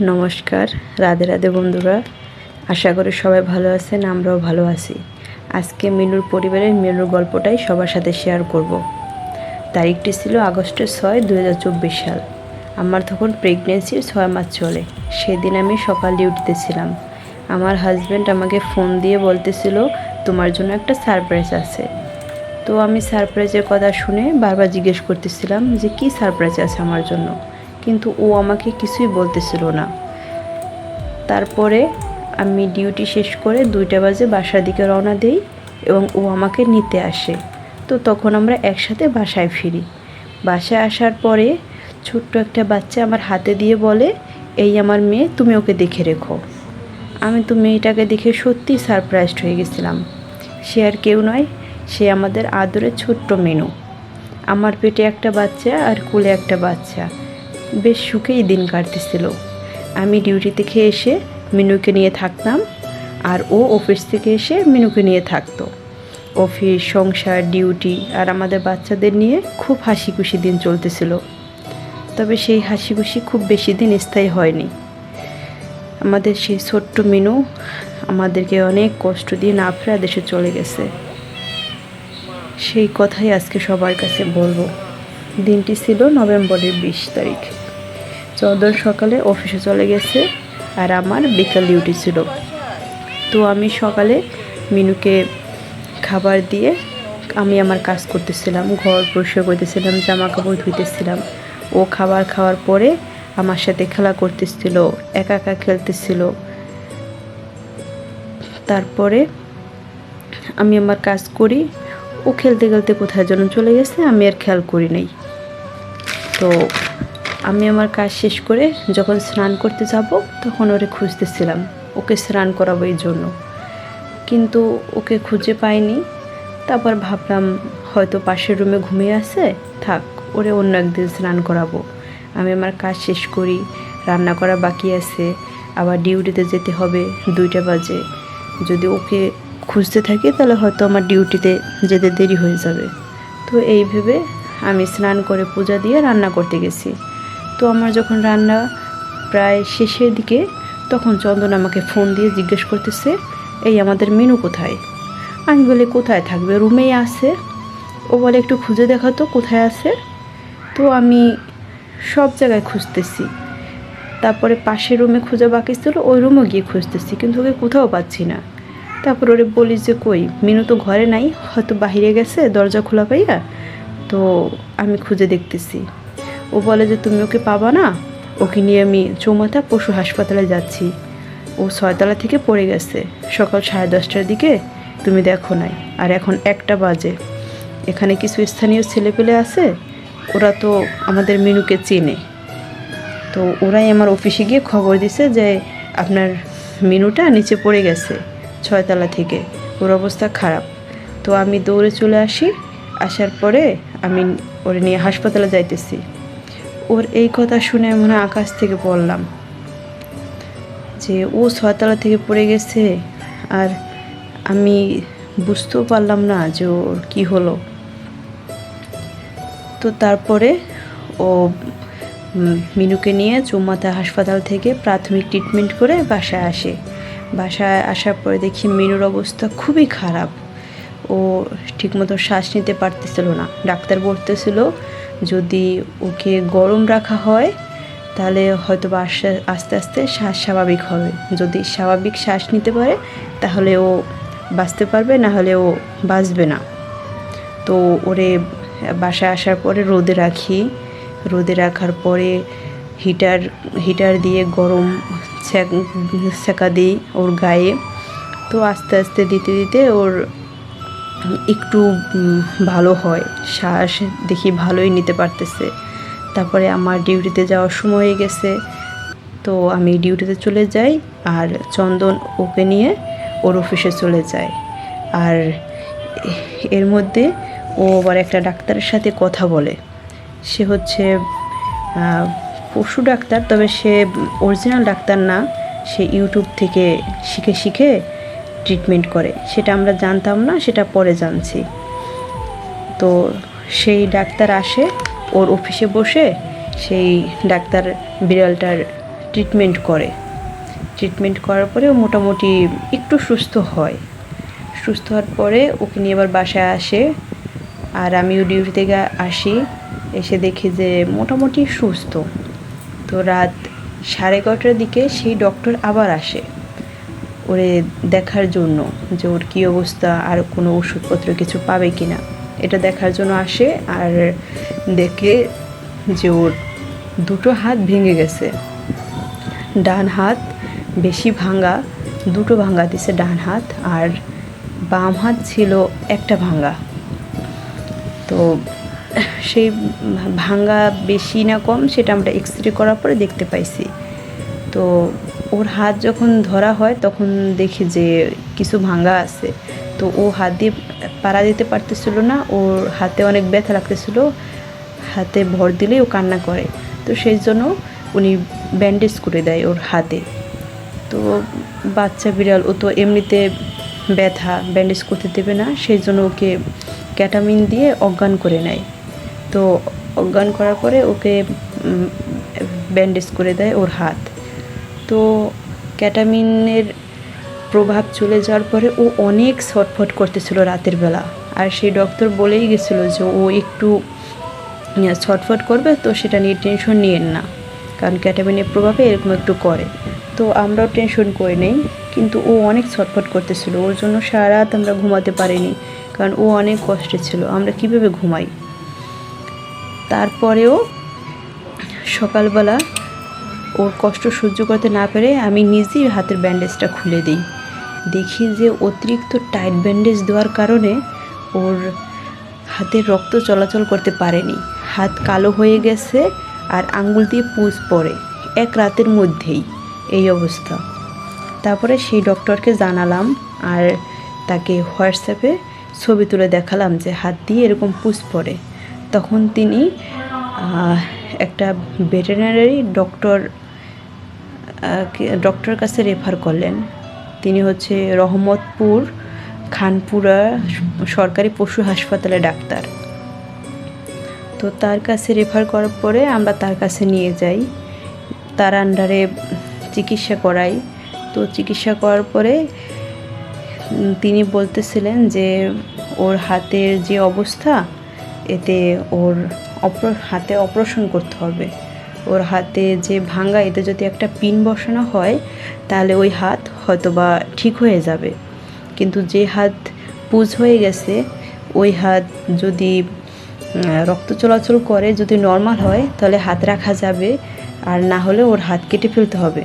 নমস্কার, রাধে রাধে বন্ধুরা। আশা করি সবাই ভালো আছেন, আমরাও ভালো আছি। আজকে মিনুর পরিবারের মিনুর গল্পটাই সবার সাথে শেয়ার করব। তারিখটি ছিল আগস্টের ছয় দু সাল। আমার তখন প্রেগনেন্সির ছয় মাস চলে। সেদিন আমি সকাল ডিউটিতে ছিলাম আমার হাজব্যান্ড আমাকে ফোন দিয়ে বলতেছিল, তোমার জন্য একটা সারপ্রাইজ আছে। তো আমি সারপ্রাইজের কথা শুনে বারবার জিজ্ঞেস করতেছিলাম যে, কী সারপ্রাইজ আছে আমার জন্য? কিন্তু ও আমাকে কিছুই বলতেছিল না। তারপরে আমি ডিউটি শেষ করে দুইটা বাজে বাসার দিকে রওনা দিই এবং ও আমাকে নিতে আসে। তো তখন আমরা একসাথে বাসায় ফিরি। বাসায় আসার পরে ছোট্ট একটা বাচ্চা আমার হাতে দিয়ে বলে, এই আমার মেয়ে, তুমি ওকে দেখে রেখো। আমি তো মেয়েটাকে দেখে সত্যি সারপ্রাইজড হয়ে গেছিলাম। সে আর কেউ নয়, সে আমাদের আদরের ছোট্ট মেনু। আমার পেটে একটা বাচ্চা আর কোলে একটা বাচ্চা। বেশ সুখেই দিন কাটতেছিল। আমি ডিউটি থেকে এসে মিনুকে নিয়ে থাকতাম আর ও অফিস থেকে এসে মিনুকে নিয়ে থাকতো। অফিস, সংসার, ডিউটি আর আমাদের বাচ্চাদের নিয়ে খুব হাসি খুশি দিন চলতেছিল। তবে সেই হাসি খুশি খুব বেশি দিন স্থায়ী হয়নি। আমাদের সেই ছোট্ট মিনু আমাদেরকে অনেক কষ্ট দিয়ে না ফেরা দেশে চলে গেছে। সেই কথাই আজকে সবার কাছে বলব। দিনটি ছিল নভেম্বরের বিশ তারিখ। চৌদ্দ সকালে অফিসে চলে গেছে আর আমার বিকাল ডিউটি ছিল। তো আমি সকালে মিনুকে খাবার দিয়ে আমি আমার কাজ করতেছিলাম, ঘর পরিষ্কার করতেছিলাম জামা কাপড় ধুইতেছিলাম। ও খাবার খাওয়ার পরে আমার সাথে খেলা করতেছিল, একা একা খেলতেছিল। তারপরে আমি আমার কাজ করি, ও খেলতে খেলতে কোথায় যেন চলে গেছে, আমি আর খেয়াল করি নাই। তো আমি আমার কাজ শেষ করে যখন স্নান করতে যাব, তখন ওরে খুঁজতেছিলাম। ওকে স্নান করাবো এই জন্য। কিন্তু ওকে খুঁজে পাইনি। তারপর ভাবলাম, হয়তো পাশের রুমে ঘুমিয়ে আছে। থাক, ওরে অন্য একদিন স্নান করাবো। আমি আমার কাজ শেষ করি, রান্না করা বাকি আছে। আবার ডিউটিতে যেতে হবে দুইটা বাজে। যদি ওকে খুঁজতে থাকি, তাহলে হয়তো আমার ডিউটিতে যেতে দেরি হয়ে যাবে। তো এই ভেবে আমি স্নান করে পূজা দিয়ে রান্না করতে গেছি। তো আমার যখন রান্না প্রায় শেষের দিকে, তখন চন্দন আমাকে ফোন দিয়ে জিজ্ঞেস করতেছে, এই আমাদের মেনু কোথায়? আমি বলি, কোথায় থাকবে? রুমেই আছে। ও বলে, একটু খুঁজে দেখাতো কোথায় আছে? তো আমি সব জায়গায় খুঁজতেছি। তারপরে পাশের রুমে খোঁজা বাকি ছিল, ওই রুমও গিয়ে খুঁজতেছি, কিন্তু ওকে কোথাও পাচ্ছি না। তারপর ওরে বলি যে, কই, মিনু তো ঘরে নাই, হয়তো বাহিরে গেছে, দরজা খোলা পাইয়া? তো আমি খুঁজে দেখতেছি। ও বলে যে, তুমি ওকে পাবা না? ওকে নিয়ে আমি চৌমাথা পশু হাসপাতালে যাচ্ছি। ও ছয়তলা থেকে পড়ে গেছে। সকাল সাড়ে দশটার দিকে তুমি দেখো নাই। আর এখন একটা বাজে। এখানে কিছু স্থানীয় ছেলেপেলে আছে? ওরা তো আমাদের মিনুকে চেনে। তো ওরাই আমার অফিসে গিয়ে খবর দিছে যে, আপনার মিনুটা নিচে পড়ে গেছে ছয়তলা থেকে। ওর অবস্থা খারাপ। তো আমি দৌড়ে চলে আসি। আসার পরে আমি ওরে নিয়ে হাসপাতালে যাইতেছি। ওর এই কথা শুনে মনে আকাশ থেকে পড়লাম। যে ও ছয়তলা থেকে পড়ে গেছে আর আমি বুঝতেও পারলাম না যে ওর কী হলো। তো তারপরে ও মিনুকে নিয়ে চৌমাথা হাসপাতাল থেকে প্রাথমিক ট্রিটমেন্ট করে বাসায় আসে। বাসায় আসার পরে দেখি মিনুর অবস্থা খুবই খারাপ। ও ঠিকমতো শ্বাস নিতে পারতেছিল না। ডাক্তার বলতেছিল যদি ওকে গরম রাখা হয়, তাহলে হয়তো বা আস্তে আস্তে শ্বাস স্বাভাবিক হবে। যদি স্বাভাবিক শ্বাস নিতে পারে, তাহলে ও বাঁচতে পারবে, না হলে ও বাঁচবে না। তো ওরে বাসায় আসার পরে রোদে রাখি। রোদে রাখার পরে হিটার হিটার দিয়ে গরম সেকা দিই ওর গায়ে। তো আস্তে আস্তে দিতে দিতে ওর একটু ভালো হয়। শ্বাস দেখি ভালোই নিতে পারতেছে। তারপরে আমার ডিউটিতে যাওয়ার সময় হয়ে গেছে। তো আমি ডিউটিতে চলে যাই আর চন্দন ওকে নিয়ে ওর অফিসে চলে যায় আর এর মধ্যে ও আবার একটা ডাক্তারের সাথে কথা বলে। সে হচ্ছে পশু ডাক্তার, তবে সে অরিজিনাল ডাক্তার না। সে ইউটিউব থেকে শিখে শিখে ট্রিটমেন্ট করে। সেটা আমরা জানতাম না, সেটা পরে জানছি। তো সেই ডাক্তার আসে, ওর অফিসে বসে সেই ডাক্তার বিড়ালটার ট্রিটমেন্ট করে। ট্রিটমেন্ট করার পরে ও মোটামুটি একটু সুস্থ হয়। সুস্থ হওয়ার পরে ওকে নিয়ে আবার বাসায় আসে। আর আমিও ডিউটি থেকে আসি, এসে দেখি যে মোটামুটি সুস্থ। তো রাত সাড়ে এগারোটার দিকে সেই ডক্টর আবার আসে। ওরে দেখার জন্য যে ওর কী অবস্থা, আর কোনো ওষুধপত্র কিছু পাবে কি না এটা দেখার জন্য আসে আর দেখে যে ওর দুটো হাত ভেঙে গেছে। ডান হাত বেশি ভাঙা, দুটো ভাঙা দিছে ডান হাত, আর বাম হাত ছিল একটা ভাঙা। তো সেই ভাঙা বেশি না কম, সেটা আমরা এক্স রে করার পরে দেখতে পাইছি। তো ওর হাত যখন ধরা হয়, তখন দেখি যে কিছু ভাঙা আছে। তো ও হাত দিয়ে পাড়া দিতে পারতেছিল না, ওর হাতে অনেক ব্যথা লাগতেছিল। হাতে ভর দিলেই ও কান্না করে। তো সেই জন্য উনি ব্যান্ডেজ করে দেয় ওর হাতে। তো বাচ্চা বিড়াল, ও তো এমনিতে ব্যথা ব্যান্ডেজ করতে দেবে না। সেই জন্য ওকে ক্যাটামিন দিয়ে অজ্ঞান করে নেয়। তো অজ্ঞান করার পরে ওকে ব্যান্ডেজ করে দেয় ওর হাত। তো ক্যাটামিনের প্রভাব চলে যাওয়ার পরে ও অনেক ছটফট করতেছিল রাতের বেলা। আর সেই ডক্টর বলেই গেছিল যে ও একটু ছটফট করবে, তো সেটা নিয়ে টেনশন নিয়েন না। কারণ ক্যাটামিনের প্রভাবে এরকম একটু করে। তো আমরাও টেনশন করে নেই, কিন্তু ও অনেক ছটফট করতেছিল। ওর জন্য সারা রাত আমরা ঘুমাতে পারিনি, কারণ ও অনেক কষ্টে ছিল। আমরা কীভাবে ঘুমাই? তারপরেও সকালবেলা ওর কষ্ট সহ্য করতে না পেরে আমি নিজেই হাতের ব্যান্ডেজটা খুলে দিই। দেখি যে অতিরিক্ত টাইট ব্যান্ডেজ দেওয়ার কারণে ওর হাতে রক্ত চলাচল করতে পারেনি। হাত কালো হয়ে গেছে আর আঙ্গুল দিয়ে পুজ পড়ে, এক রাতের মধ্যেই এই অবস্থা। তারপরে সেই ডক্টরকে জানালাম আর তাকে হোয়াটসঅ্যাপে ছবি তুলে দেখালাম যে হাত দিয়ে এরকম পুষ পড়ে। তখন তিনি একটা ভেটেরিনারি ডক্টর ডক্টরের কাছে রেফার করলেন। তিনি হচ্ছে রহমতপুর খানপুরা সরকারি পশু হাসপাতালে ডাক্তার। তো তার কাছে রেফার করার পরে আমরা তার কাছে নিয়ে যাই। তার আন্ডারে চিকিৎসা করাই। তো চিকিৎসা করার পরে তিনি বলতেছিলেন যে ওর হাতের যে অবস্থা, এতে ওর অপ্র হাতে অপারেশন করতে হবে। ওর হাতে যে ভাঙা এতে যদি একটা পিন বসানো হয়, তাহলে ওই হাত হয়তোবা ঠিক হয়ে যাবে। কিন্তু যে হাত পুজ হয়ে গেছে, ওই হাত যদি রক্ত চলাচল করে, যদি নর্মাল হয়, তাহলে হাত রাখা যাবে। আর না হলে ওর হাত কেটে ফেলতে হবে।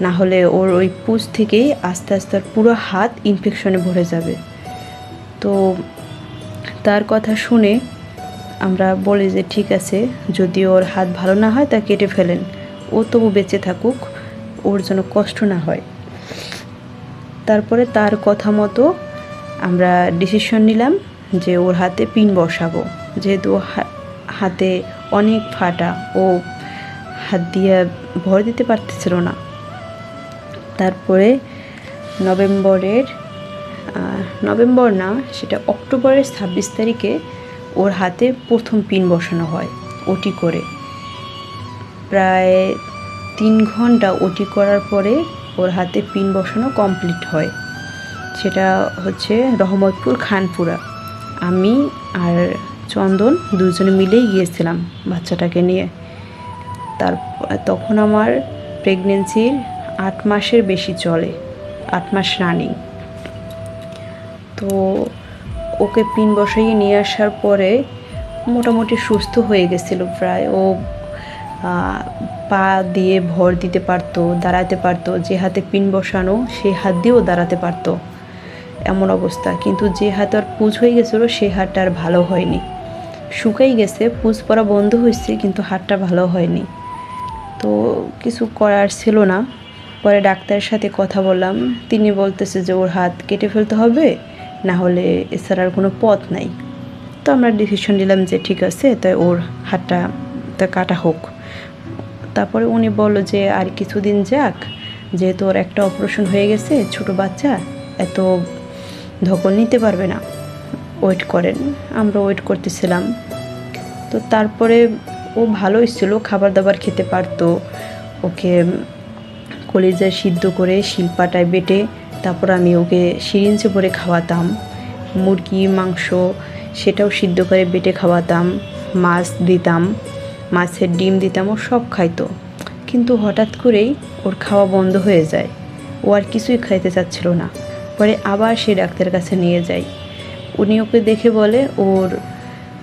না হলে ওর ওই পুজ থেকেই আস্তে আস্তে পুরো হাত ইনফেকশনে ভরে যাবে। তো, তার কথা শুনে আমরা বলি যে, ঠিক আছে, যদি ওর হাত ভালো না হয় তা কেটে ফেলেন। ও তবু বেঁচে থাকুক, ওর যেন কষ্ট না হয়। তারপরে তার কথা মতো আমরা ডিসিশন নিলাম যে, ওর হাতে পিন বসাবো। যেহেতু হাতে অনেক ফাটা, ও হাত দিয়ে ভর দিতে পারতেছিল না। তারপরে নভেম্বরের নভেম্বর না, সেটা অক্টোবরের ছাব্বিশ তারিখে ওর হাতে প্রথম পিন বসানো হয়, ওটি করে। প্রায় তিন ঘণ্টা ওটি করার পরে ওর হাতে পিন বসানো কমপ্লিট হয়। সেটা হচ্ছে রহমতপুর, খানপুরা। আমি আর চন্দন দুজনে মিলেই গিয়েছিলাম বাচ্চাটাকে নিয়ে। তার তখন আমার প্রেগনেন্সির আট মাসের বেশি চলে, আট মাস রানিং তো ওকে পিন বসাইয়ে নিয়ে আসার পরে মোটামুটি সুস্থ হয়ে গেছিল প্রায়। ও পা দিয়ে ভর দিতে পারতো দাঁড়াতে পারতো, যে হাতে পিন বসানো সেই হাত দিয়েও দাঁড়াতে পারতো এমন অবস্থা। কিন্তু যে হাত আর পুজ হয়ে গেছিল সেই হাতটা আর ভালো হয়নি। শুকাই গেছে, পুজ পরা বন্ধ হয়েছে, কিন্তু হাতটা ভালো হয়নি। তো কিছু করার ছিল না। পরে ডাক্তারের সাথে কথা বললাম। তিনি বলতেছে যে ওর হাত কেটে ফেলতে হবে না হলে এছাড়া আর কোনো পথ নাই। তো আমরা ডিসিশন নিলাম যে ঠিক আছে তাই ওর হাতটা, তা কাটা হোক। তারপরে উনি বলল যে আর কিছুদিন যাক, যেহেতু ওর একটা অপারেশন হয়ে গেছে, ছোট বাচ্চা, এত ধকল নিতে পারবে না। ওয়েট করেন, আমরা ওয়েট করতেছিলাম। তো তারপরে ও ভালোই ছিল খাবার দাবার খেতে পারতো। ওকে কলিজায় সিদ্ধ করে শিলপাটায় বেটে তারপর আমি ওকে সিরিঞ্জে ভরে খাওয়াতাম। মুরগি, মাংস, সেটাও সিদ্ধ করে বেটে খাওয়াতাম। মাছ দিতাম, মাছের ডিম দিতাম, ও সব খাইতো। কিন্তু হঠাৎ করেই ওর খাওয়া বন্ধ হয়ে যায়। ও আর কিছুই খাইতে চাচ্ছিল না। পরে আবার সে ডাক্তারের কাছে নিয়ে যাই উনি ওকে দেখে বলে, ওর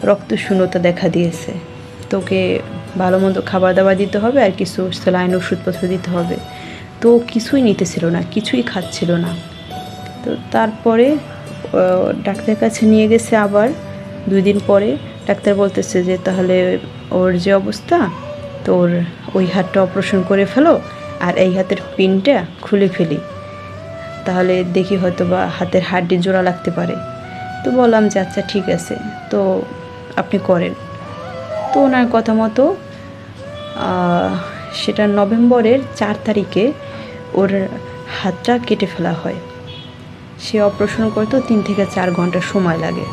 রক্ত শূন্যতা দেখা দিয়েছে। তোকে ভালো মন্দ খাবার দাবার দিতে হবে আর কিছু স্যালাইন ওষুধপত্র দিতে হবে। তো কিছুই নিতেছিল না কিছুই খাচ্ছিল না। তো তারপরে আহ, ডাক্তারের কাছে নিয়ে গেছে আবার। দুই দিন পরে ডাক্তার বলতেছে যে তাহলে ওর যে অবস্থা তো ওর ওই হাতটা অপারেশন করে ফেলো আর এই হাতের পিনটা খুলে ফেলি। তাহলে দেখি হয়তো বা হাতের হাড্ডি জোড়া লাগতে পারে। তো বললাম যে আচ্ছা ঠিক আছে। তো আপনি করেন। তো ওনার কথা মতো সেটা নভেম্বরের চার তারিখে ওর হাতটা কেটে ফেলা হয়। সে অপারেশন করতে তিন থেকে চার ঘণ্টা সময় লাগে।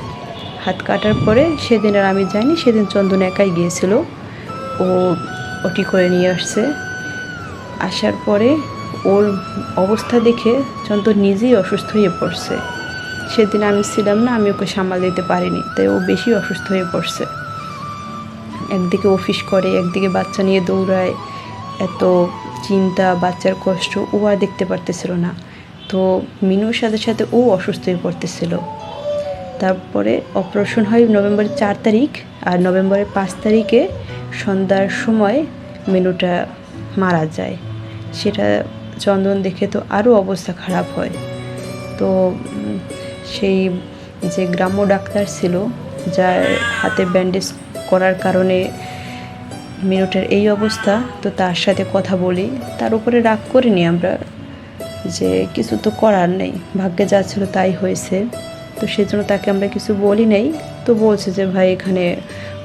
হাত কাটার পরে সেদিন আর আমি যাইনি, সেদিন চন্দন একাই গিয়েছিল। ও ওটি করে নিয়ে আসছে। আসার পরে ওর অবস্থা দেখে চন্দন নিজেই অসুস্থ হয়ে পড়ছে। সেদিন আমি ছিলাম না, আমি ওকে সামাল দিতে পারিনি, তাই ও বেশি অসুস্থ হয়ে পড়ছে। একদিকে অফিস করে, একদিকে বাচ্চা নিয়ে দৌড়ায়, এত চিন্তা, বাচ্চার কষ্ট, ও আর দেখতে পারতেছিল না। তো মিনুর সাথে সাথে ও অসুস্থ হয়ে পড়তেছিল। তারপরে অপারেশন হয় নভেম্বরের চার তারিখ আর নভেম্বরের পাঁচ তারিখে সন্ধ্যার সময় মেনুটা মারা যায়। সেটা চন্দন দেখে তো আরও অবস্থা খারাপ হয়। তো সেই যে গ্রাম্য ডাক্তার ছিল, যার হাতে ব্যান্ডেজ করার কারণে মিনুটের এই অবস্থা, তো তার সাথে কথা বলি। তার উপরে রাগ করিনি আমরা যে কিছু তো করার নেই। ভাগ্যে যা ছিল তাই হয়েছে। তো সেজন্য তাকে আমরা কিছু বলি নাই। তো বলছে যে, ভাই, এখানে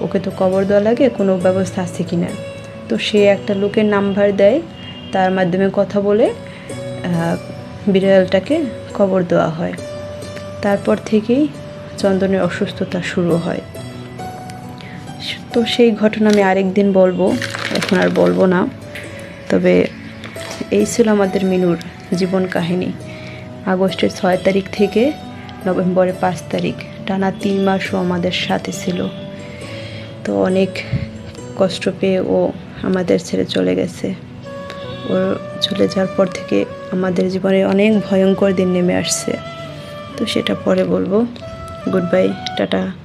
ওকে তো কবর দেওয়া লাগে, কোনো ব্যবস্থা আছে কি না? তো সে একটা লোকের নাম্বার দেয়। তার মাধ্যমে কথা বলে বিড়ালটাকে কবর দেওয়া হয়। তারপর থেকেই চন্দনের অসুস্থতা শুরু হয়। তো সেই ঘটনা আমি আরেকদিন বলব। এখন আর বলব না। তবে এই ছিল আমাদের মিনুর জীবন কাহিনী। আগস্টের ছয় তারিখ থেকে নভেম্বরের পাঁচ তারিখ, টানা তিন মাসও আমাদের সাথে ছিল। তো অনেক কষ্ট পেয়ে ও আমাদের ছেড়ে চলে গেছে। ওর চলে যাওয়ার পর থেকে আমাদের জীবনে অনেক ভয়ঙ্কর দিন নেমে আসছে। তো সেটা পরে বলব। Goodbye tata.